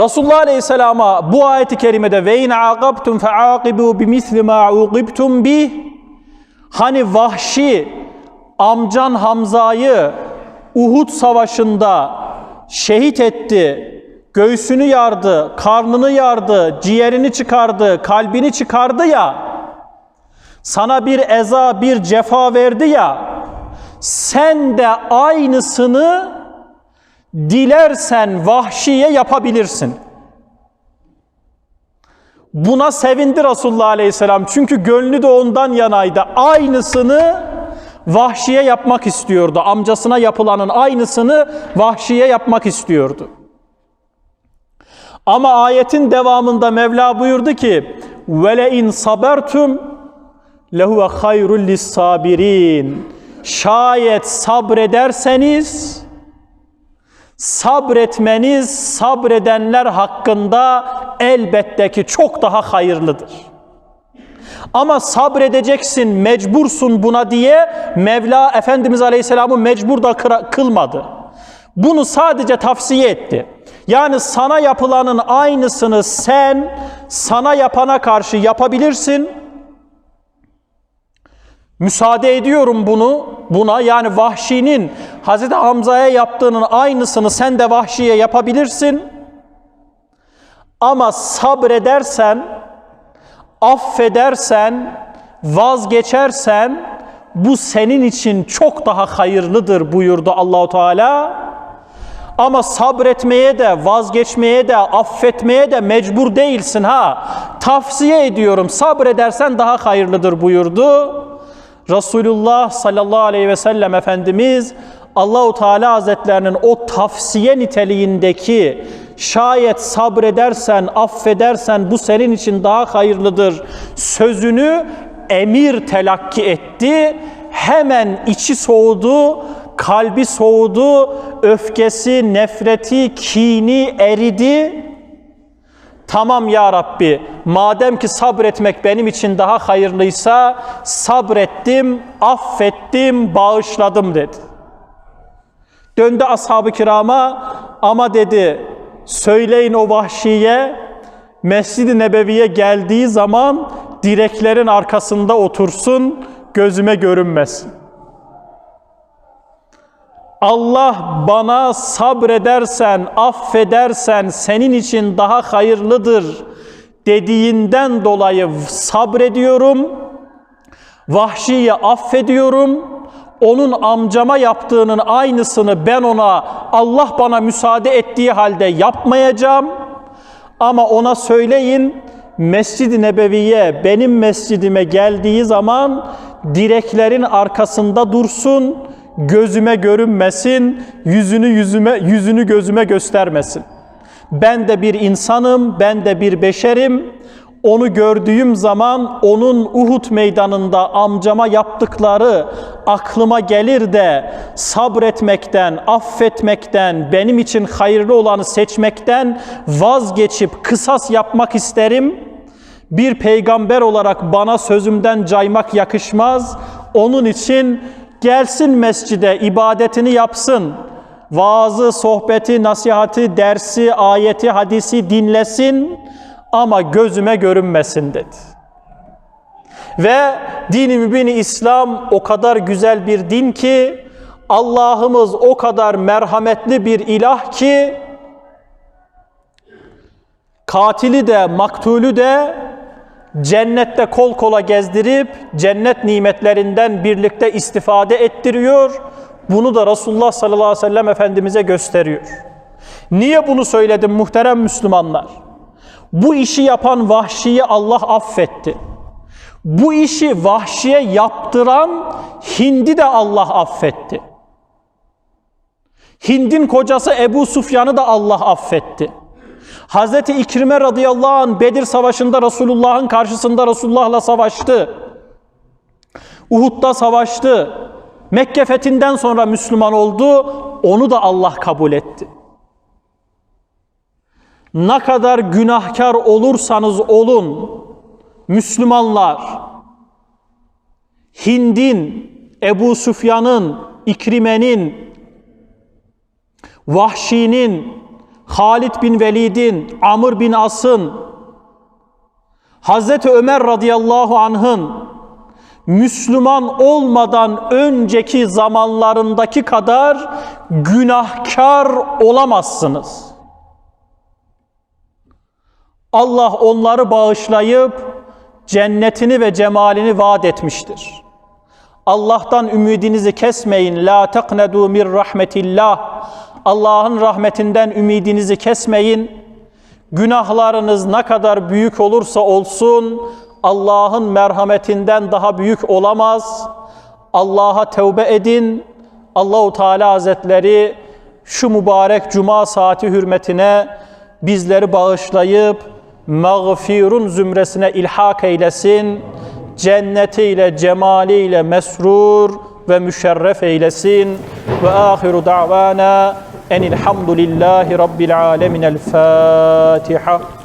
Resulullah Aleyhisselam'a bu ayeti kerimede ve in aqabtum fa'aqibu bimisli ma uqibtum bih hani vahşi amcan Hamza'yı Uhud savaşında şehit etti. Göğsünü yardı, karnını yardı, ciğerini çıkardı, kalbini çıkardı ya. Sana bir eza, bir cefa verdi ya. Sen de aynısını dilersen vahşiye yapabilirsin. Buna sevindi Resulullah Aleyhisselam. Çünkü gönlü de ondan yanaydı. Aynısını vahşiye yapmak istiyordu. Amcasına yapılanın aynısını vahşiye yapmak istiyordu. Ama ayetin devamında Mevla buyurdu ki: "Ve in sabertum lehuve hayrul lis-sabirin." Şayet sabrederseniz sabretmeniz sabredenler hakkında elbette ki çok daha hayırlıdır. Ama sabredeceksin, mecbursun buna diye Mevla Efendimiz Aleyhisselam'ı mecbur da kılmadı. Bunu sadece tavsiye etti. Yani sana yapılanın aynısını sen sana yapana karşı yapabilirsin. Müsaade ediyorum bunu buna yani vahşinin Hazreti Hamza'ya yaptığının aynısını sen de vahşiye yapabilirsin. Ama sabredersen, affedersen, vazgeçersen bu senin için çok daha hayırlıdır buyurdu Allahu Teala. Ama sabretmeye de, vazgeçmeye de, affetmeye de mecbur değilsin ha. Tavsiye ediyorum sabredersen daha hayırlıdır buyurdu. Resulullah sallallahu aleyhi ve sellem Efendimiz Allahu Teala Hazretlerinin o tavsiye niteliğindeki şayet sabredersen, affedersen bu senin için daha hayırlıdır sözünü emir telakki etti. Hemen içi soğudu, kalbi soğudu, öfkesi, nefreti, kini eridi. Tamam ya Rabbi, madem ki sabretmek benim için daha hayırlıysa sabrettim, affettim, bağışladım dedi. Döndü ashab-ı kirama ama dedi söyleyin o vahşiye Mescid-i Nebevi'ye geldiği zaman direklerin arkasında otursun, gözüme görünmesin. Allah bana sabredersen, affedersen senin için daha hayırlıdır dediğinden dolayı sabrediyorum. Vahşiyi affediyorum. Onun amcama yaptığının aynısını ben ona Allah bana müsaade ettiği halde yapmayacağım. Ama ona söyleyin Mescid-i Nebevi'ye benim mescidime geldiği zaman direklerin arkasında dursun gözüme görünmesin, yüzünü yüzüme yüzünü gözüme göstermesin. Ben de bir insanım, ben de bir beşerim. Onu gördüğüm zaman onun Uhud meydanında amcama yaptıkları aklıma gelir de sabretmekten, affetmekten, benim için hayırlı olanı seçmekten vazgeçip kısas yapmak isterim. Bir peygamber olarak bana sözümden caymak yakışmaz. Onun için gelsin mescide ibadetini yapsın. Vaazı, sohbeti, nasihati, dersi, ayeti, hadisi dinlesin ama gözüme görünmesin dedi. Ve dini mübini İslam o kadar güzel bir din ki Allah'ımız o kadar merhametli bir ilah ki katili de maktulü de cennette kol kola gezdirip cennet nimetlerinden birlikte istifade ettiriyor. Bunu da Resulullah sallallahu aleyhi ve sellem Efendimiz'e gösteriyor. Niye bunu söyledim muhterem Müslümanlar? Bu işi yapan vahşiyi Allah affetti. Bu işi vahşiye yaptıran Hind'i de Allah affetti. Hind'in kocası Ebu Sufyan'ı da Allah affetti. Hazreti İkrime radıyallahu anh Bedir Savaşı'nda Resulullah'ın karşısında Resulullah'la savaştı. Uhud'da savaştı. Mekke fethinden sonra Müslüman oldu. Onu da Allah kabul etti. Ne kadar günahkar olursanız olun Müslümanlar Hind'in, Ebu Süfyan'ın, İkrime'nin, Vahşi'nin, Halid bin Velid'in, Amr bin As'ın, Hazreti Ömer radıyallahu anh'ın Müslüman olmadan önceki zamanlarındaki kadar günahkar olamazsınız. Allah onları bağışlayıp cennetini ve cemalini vaat etmiştir. Allah'tan ümidinizi kesmeyin. La taqnedu min rahmetillah. Allah'ın rahmetinden ümidinizi kesmeyin. Günahlarınız ne kadar büyük olursa olsun Allah'ın merhametinden daha büyük olamaz. Allah'a tevbe edin. Allahu Teala Hazretleri şu mübarek cuma saati hürmetine bizleri bağışlayıp mağfirun zümresine ilhak eylesin. Cennetiyle, cemaliyle mesrur ve müşerref eylesin. Ve ahiru da'vana أن الحمد لله رب العالمين الفاتحة.